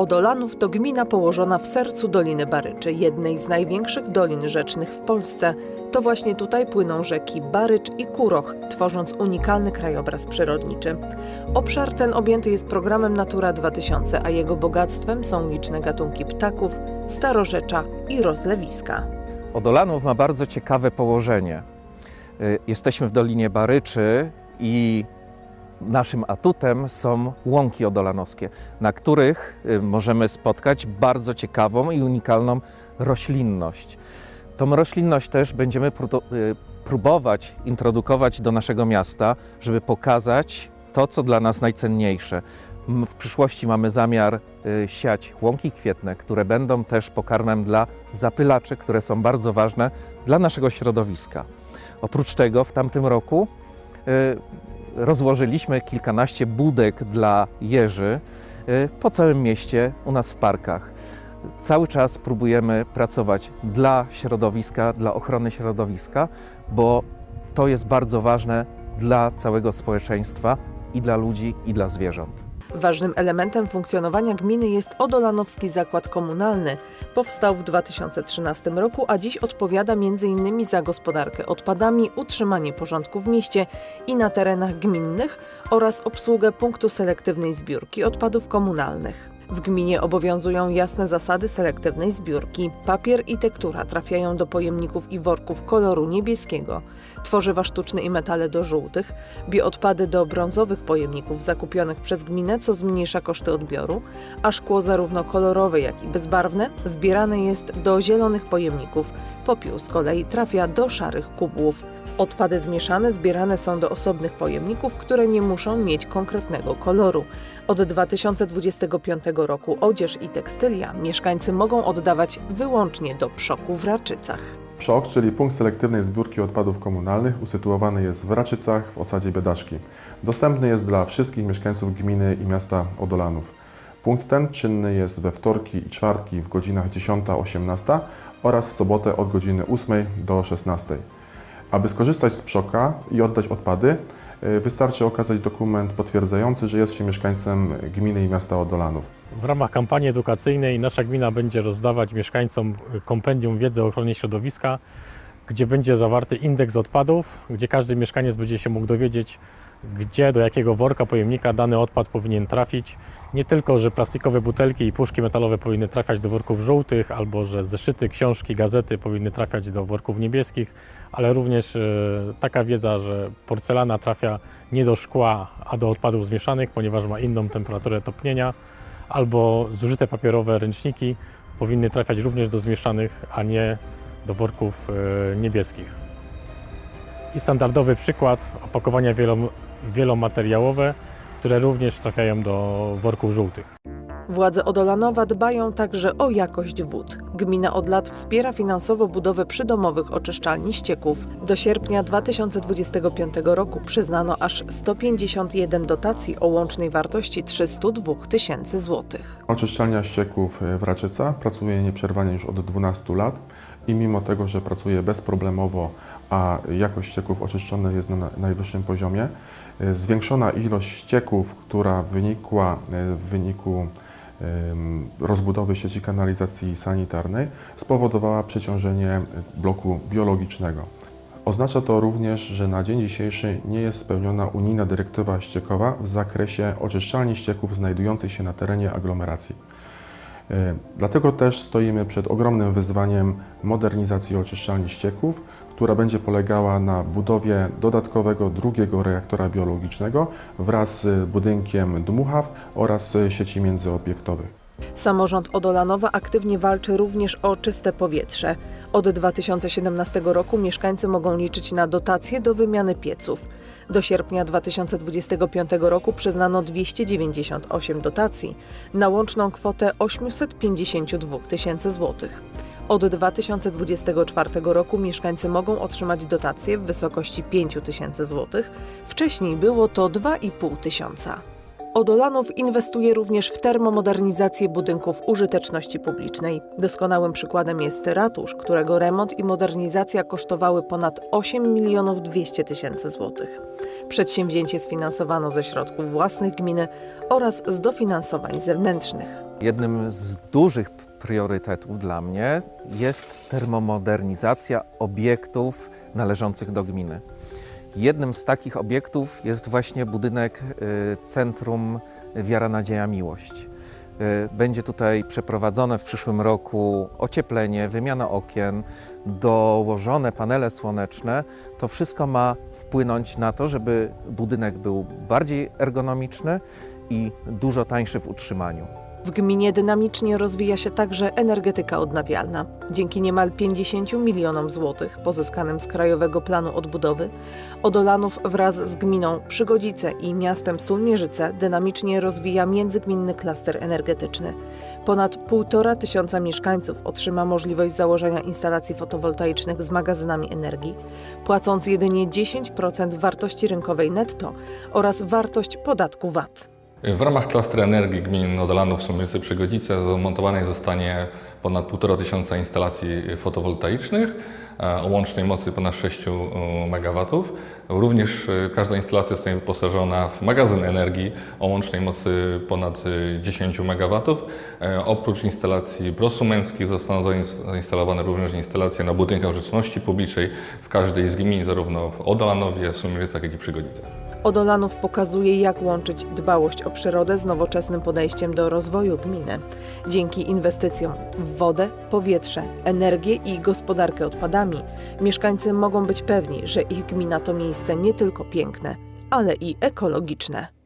Odolanów to gmina położona w sercu Doliny Baryczy, jednej z największych dolin rzecznych w Polsce. To właśnie tutaj płyną rzeki Barycz i Kuroch, tworząc unikalny krajobraz przyrodniczy. Obszar ten objęty jest programem Natura 2000, a jego bogactwem są liczne gatunki ptaków, starorzecza i rozlewiska. Odolanów ma bardzo ciekawe położenie. Y, Jesteśmy w Dolinie Baryczy i naszym atutem są łąki odolanowskie, na których y, możemy spotkać bardzo ciekawą i unikalną roślinność. Tą roślinność też będziemy y, próbować introdukować do naszego miasta, żeby pokazać to, co dla nas najcenniejsze. W przyszłości mamy zamiar y, siać łąki kwietne, które będą też pokarmem dla zapylaczy, które są bardzo ważne dla naszego środowiska. Oprócz tego w tamtym roku rozłożyliśmy kilkanaście budek dla jeży y, po całym mieście, u nas w parkach. Cały czas próbujemy pracować dla środowiska, dla ochrony środowiska, bo to jest bardzo ważne dla całego społeczeństwa i dla ludzi, i dla zwierząt. Ważnym elementem funkcjonowania gminy jest Odolanowski Zakład Komunalny. Powstał w 2013 roku, a dziś odpowiada m.in. za gospodarkę odpadami, utrzymanie porządku w mieście i na terenach gminnych oraz obsługę punktu selektywnej zbiórki odpadów komunalnych. W gminie obowiązują jasne zasady selektywnej zbiórki. Papier i tektura trafiają do pojemników i worków koloru niebieskiego, tworzywa sztuczne i metale do żółtych, bioodpady do brązowych pojemników zakupionych przez gminę, co zmniejsza koszty odbioru, a szkło zarówno kolorowe, jak i bezbarwne zbierane jest do zielonych pojemników. Popiół z kolei trafia do szarych kubłów. Odpady zmieszane zbierane są do osobnych pojemników, które nie muszą mieć konkretnego koloru. Od 2025 roku odzież i tekstylia mieszkańcy mogą oddawać wyłącznie do przoku w Raczycach. PSZOK, czyli punkt selektywnej zbiórki odpadów komunalnych, usytuowany jest w Raczycach w osadzie Biedaszki. Dostępny jest dla wszystkich mieszkańców gminy i miasta Odolanów. Punkt ten czynny jest we wtorki i czwartki w godzinach 10-18 oraz w sobotę od godziny 8 do 16. Aby skorzystać z PSZOKa i oddać odpady, y, wystarczy okazać dokument potwierdzający, że jest się mieszkańcem gminy i miasta Odolanów. W ramach kampanii edukacyjnej nasza gmina będzie rozdawać mieszkańcom kompendium wiedzy o ochronie środowiska, gdzie będzie zawarty indeks odpadów, gdzie każdy mieszkaniec będzie się mógł dowiedzieć, gdzie, do jakiego worka, pojemnika dany odpad powinien trafić. Nie tylko, że plastikowe butelki i puszki metalowe powinny trafiać do worków żółtych, albo że zeszyty, książki, gazety powinny trafiać do worków niebieskich, ale również e, taka wiedza, że porcelana trafia nie do szkła, a do odpadów zmieszanych, ponieważ ma inną temperaturę topnienia albo zużyte papierowe ręczniki powinny trafiać również do zmieszanych, a nie do worków e, niebieskich. I standardowy przykład opakowania wielom, wielomateriałowe, które również trafiają do worków żółtych. Władze Odolanowa dbają także o jakość wód. Gmina od lat wspiera finansowo budowę przydomowych oczyszczalni ścieków. Do sierpnia 2025 roku przyznano aż 151 dotacji o łącznej wartości 302 tysięcy złotych. Oczyszczalnia ścieków w Raczyca pracuje nieprzerwanie już od 12 lat i mimo tego, że pracuje bezproblemowo, a jakość ścieków oczyszczonych jest na na najwyższym poziomie, y, zwiększona ilość ścieków, która wynikła y, w wyniku rozbudowy sieci kanalizacji sanitarnej, spowodowała przeciążenie bloku biologicznego. Oznacza to również, że na dzień dzisiejszy nie jest spełniona unijna dyrektywa ściekowa w zakresie oczyszczalni ścieków znajdujących się na terenie aglomeracji. E, Dlatego też stoimy przed ogromnym wyzwaniem modernizacji oczyszczalni ścieków, która będzie polegała na budowie dodatkowego drugiego reaktora biologicznego wraz z budynkiem Dmuchaw oraz sieci międzyobiektowych. Samorząd Odolanowa aktywnie walczy również o czyste powietrze. Od 2017 roku mieszkańcy mogą liczyć na dotacje do wymiany pieców. Do sierpnia 2025 roku przyznano 298 dotacji na łączną kwotę 852 tysięcy złotych. Od 2024 roku mieszkańcy mogą otrzymać dotacje w wysokości 5 tysięcy złotych. Wcześniej było to 2,5 tysiąca. Odolanów inwestuje również w termomodernizację budynków użyteczności publicznej. Doskonałym przykładem jest ratusz, którego remont i modernizacja kosztowały ponad 8 milionów 200 tysięcy złotych. Przedsięwzięcie sfinansowano ze środków własnych gminy oraz z dofinansowań zewnętrznych. Jednym z dużych priorytetów dla mnie jest termomodernizacja obiektów należących do gminy. Jednym z takich obiektów jest właśnie budynek y, Centrum Wiara, Nadzieja, Miłość. Y, Będzie tutaj przeprowadzone w przyszłym roku ocieplenie, wymiana okien, dołożone panele słoneczne. To wszystko ma wpłynąć na to, żeby budynek był bardziej ergonomiczny i dużo tańszy w utrzymaniu. W gminie dynamicznie rozwija się także energetyka odnawialna. Dzięki niemal 50 milionom złotych pozyskanym z Krajowego Planu Odbudowy, Odolanów wraz z gminą Przygodzice i miastem Sulmierzyce dynamicznie rozwija międzygminny klaster energetyczny. Ponad 1,5 tysiąca mieszkańców otrzyma możliwość założenia instalacji fotowoltaicznych z magazynami energii, płacąc jedynie 10% wartości rynkowej netto oraz wartość podatku VAT. W ramach klastera energii gmin Odolanów, Somierice, Przygodzice zamontowanej zostanie ponad 1,5 tysiąca instalacji fotowoltaicznych e, o łącznej mocy ponad 6 MW. Również e, każda instalacja zostanie wyposażona w magazyn energii o łącznej mocy ponad e, 10 MW. E, Oprócz instalacji prosumenckich zostaną zains- zainstalowane również instalacje na budynkach użyteczności publicznej w każdej z gmin, zarówno w Odolanowie, Sumiericach, jak i Przygodzicach. Odolanów pokazuje, jak łączyć dbałość o przyrodę z nowoczesnym podejściem do rozwoju gminy. Dzięki inwestycjom w wodę, powietrze, energię i gospodarkę odpadami, mieszkańcy mogą być pewni, że ich gmina to miejsce nie tylko piękne, ale i ekologiczne.